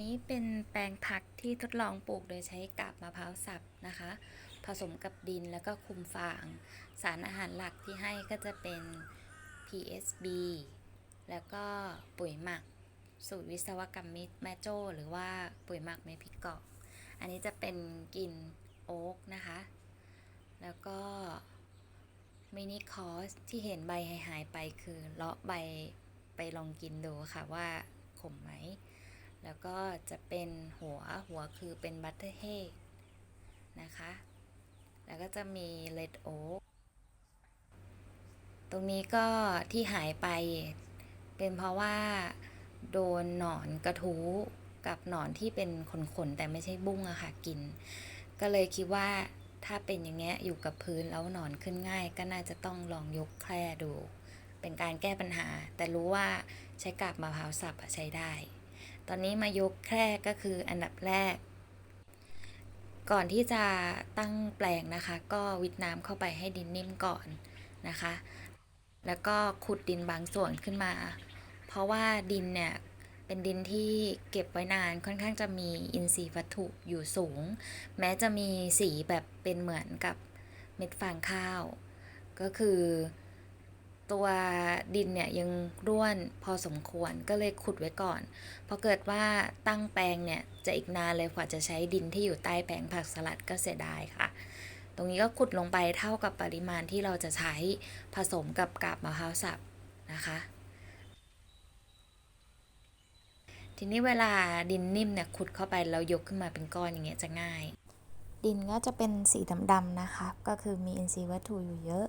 นี้เป็นแปลงผักที่ทดลองปลูกโดยใช้กาบมะพร้าวสับนะคะ ผสมกับดินแล้วก็คุมฟาง สารอาหารหลักที่ให้ก็จะเป็น PSB แล้วก็ปุ๋ยหมัก สูตรวิศวกรรมมิตรแม่โจ้หรือว่าปุ๋ยหมักเมพิกเกาะอันนี้จะเป็นกินโอ๊กนะคะ แล้วก็มินิคอสที่เห็นใบหายไปคือเลาะใบไปลองกินดูค่ะว่าขมไหม แล้วก็จะเป็นหัวหัวคือเป็นบัตเตอร์เฮดนะคะ แล้วก็จะมีเลดโอ๊กตรงนี้ก็ที่หายไปเป็นเพราะว่าโดนหนอนกระทู้กับหนอนที่เป็นขนๆแต่ไม่ใช่บุ้งอะค่ะกิน ก็เลยคิดว่าถ้าเป็นอย่างเงี้ยอยู่กับพื้นแล้วหนอนขึ้นง่าย ก็น่าจะต้องลองยกแคร่ดู เป็นการแก้ปัญหา แต่รู้ว่าใช้กาบมะพร้าวสับใช้ได้ ตอนนี้มายกแคร่ก็คืออันดับแรก ก่อนที่จะตั้งแปลงนะคะ ก็วิดน้ำเข้าไปให้ดินนิ่มก่อนนะคะ แล้วก็ขุดดินบางส่วนขึ้นมา เพราะว่าดินเนี่ยเป็นดินที่เก็บไว้นานค่อนข้างจะมีอินทรีย์วัตถุอยู่สูง แม้จะมีสีแบบเป็นเหมือนกับเม็ดฟางข้าว ก็คือ ตัวดินเนี่ยยังร่วนพอสมควรก็เลยขุดไว้ก่อนพราะเกิดว่าตั้งแปลงเนี่ยจะอีกนานเลยกว่าจะใช้ดินที่อยู่ใต้แปลงผักสลัดก็เสียดายค่ะ ตรงนี้ก็ขุดลงไปเท่ากับปริมาณที่เราจะใช้ผสมกับกาบมะพร้าวสับนะคะ ทีนี้เวลาดินนิ่มเนี่ยขุดเข้าไปแล้วยกขึ้นมาเป็นก้อนอย่างเงี้ยจะง่าย ดินก็จะเป็นสีดำๆนะคะ ก็คือมีอินทรีย์วัตถุอยู่เยอะ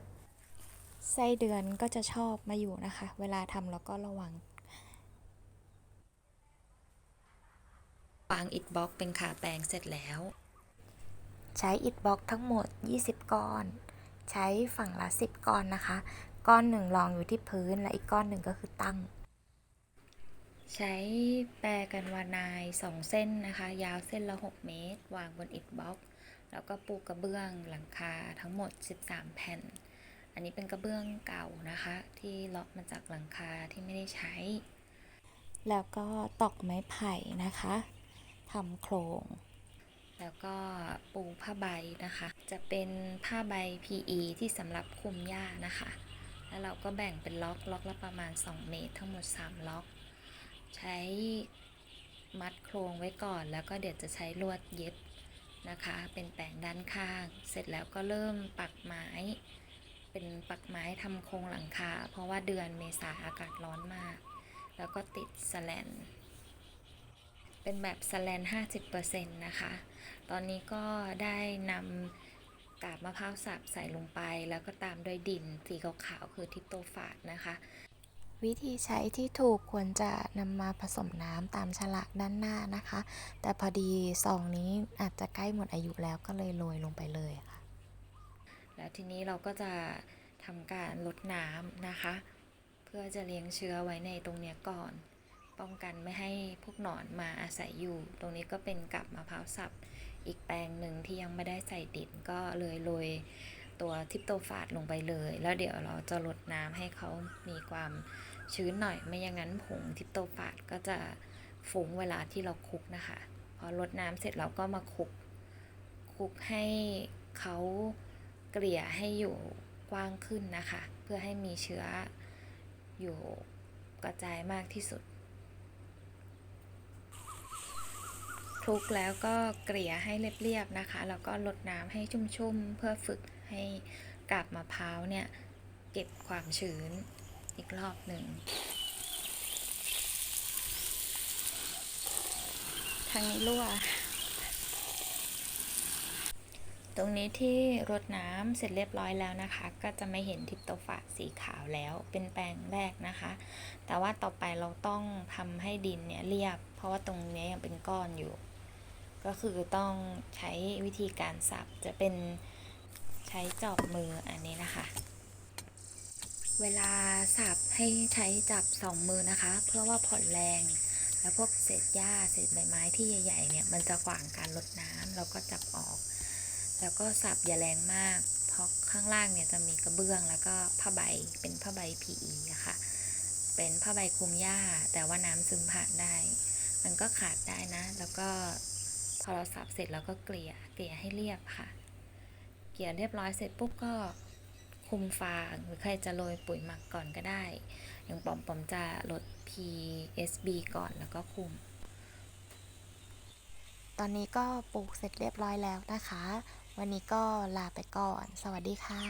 ไส้เดือนก็จะชอบมาอยู่นะคะ เวลาทำแล้วก็ระวังวางอิฐบล็อกเป็นขาแปลงเสร็จแล้ว ใช้อิฐบล็อกทั้งหมด 20 ก้อน ใช้ฝั่งละ 10 ก้อนนะคะ ก้อนหนึ่งรองอยู่ที่พื้นและอีกก้อนหนึ่งก็คือตั้ง ใช้แปรกันวานาย 2 เส้นนะคะ ยาวเส้นละ 6 เมตร วางบนอิฐบล็อก แล้วก็ปูกระเบื้องหลังคาทั้งหมด 13 แผ่น อันนี้เป็นกระเบื้องเก่านะคะ ที่เลาะมาจากหลังคาที่ไม่ได้ใช้ แล้วก็ตอกไม้ไผ่นะคะทำโครง แล้วก็ปูผ้าใบนะคะ จะเป็นผ้าใบ PE ที่สำหรับคลุมหญ้านะคะ แล้วเราก็แบ่งเป็นล็อกล็อกละประมาณ 2 เมตร ทั้งหมด 3 ล็อก ใช้มัดโครงไว้ก่อน แล้วก็เดี๋ยวจะใช้ลวดเย็บนะคะ เป็นแปลงด้านข้าง เสร็จแล้วก็เริ่มปักไม้ เป็นปักไม้ทำโครงหลังคา เพราะว่าเดือนเมษาอากาศร้อนมาก แล้วก็ติดสแลน เป็นแบบสแลน 50%นะคะ ตอนนี้ก็ได้นำกาบมะพร้าวสับใส่ลงไป แล้วก็ตามด้วยดินสีขาวๆคือทิปโตฟาดนะคะวิธีใช้ที่ถูกควรจะนำมาผสมน้ำตามฉลากด้านหน้านะคะ แต่พอดีซองนี้อาจจะใกล้หมดอายุแล้วก็เลยโรยลงไปเลยค่ะ แล้วทีนี้เราก็จะทำการลดน้ำนะคะ เพื่อจะเลี้ยงเชื้อไว้ในตรงนี้ก่อน ป้องกันไม่ให้พวกหนอนมาอาศัยอยู่ ตรงนี้ก็เป็นกับมะพร้าวสับอีกแปลงหนึ่งที่ยังไม่ได้ใส่ดินก็เลยโรยตัวทิปโตฟาดลงไปเลย แล้วเดี๋ยวเราจะลดน้ำให้เขามีความชื้นหน่อย ไม่อย่างนั้นผงทิปโตฟาดก็จะฟุ้งเวลาที่เราคลุกนะคะ พอลดน้ำเสร็จเราก็มาคลุกคลุกให้เขา กลี่ยให้อยู่กว้างขึ้นนะคะ เพื่อให้มีเชื้ออยู่กระจายมากที่สุดคลุกแล้วก็เกลี่ยให้เรียบๆนะคะ แล้วก็ลดน้ำให้ชุ่มๆ เพื่อฝึกให้กาบมะพร้าวเนี่ย เก็บความชื้นอีกรอบหนึ่ง ทางนี้รั่ว ตรงนี้ที่รดน้ำเสร็จเรียบร้อยแล้วนะคะ ก็จะไม่เห็นทิปโตฟาสีขาวแล้วเป็นแปลงแรกนะคะ แต่ว่าต่อไปเราต้องทำให้ดินเนี่ยเรียบ เพราะว่าตรงนี้ยังเป็นก้อนอยู่ ก็คือต้องใช้วิธีการสับจะเป็นใช้จอบมืออันนี้นะคะ เวลาสับให้ใช้จับสองมือนะคะ เพื่อว่าผ่อนแรงแล้วพวกเศษหญ้าเศษใบไม้ที่ใหญ่ๆเนี่ยมันจะขวางการลดน้ำเราก็จับออก แล้วก็สับอย่าแรงมาก เพราะข้างล่างเนี่ยจะมีกระเบื้องแล้วก็ผ้าใบเป็นผ้าใบ PE อะค่ะเป็นผ้าใบคลุมหญ้า แต่ว่าน้ำซึมผ่านได้ มันก็ขาดได้นะ แล้วก็พอเราสับเสร็จเราก็เกลี่ยเกลี่ยให้เรียบค่ะ เกลี่ยเรียบร้อยเสร็จปุ๊บก็คุมฟางหรือใครจะโรยปุ๋ยหมักก่อนก็ได้ อย่างปอมปอมจะลด PSB ก่อนแล้วก็คุม ตอนนี้ก็ปลูกเสร็จเรียบร้อยแล้วนะคะ วันนี้ก็ลาไปก่อน สวัสดีค่ะ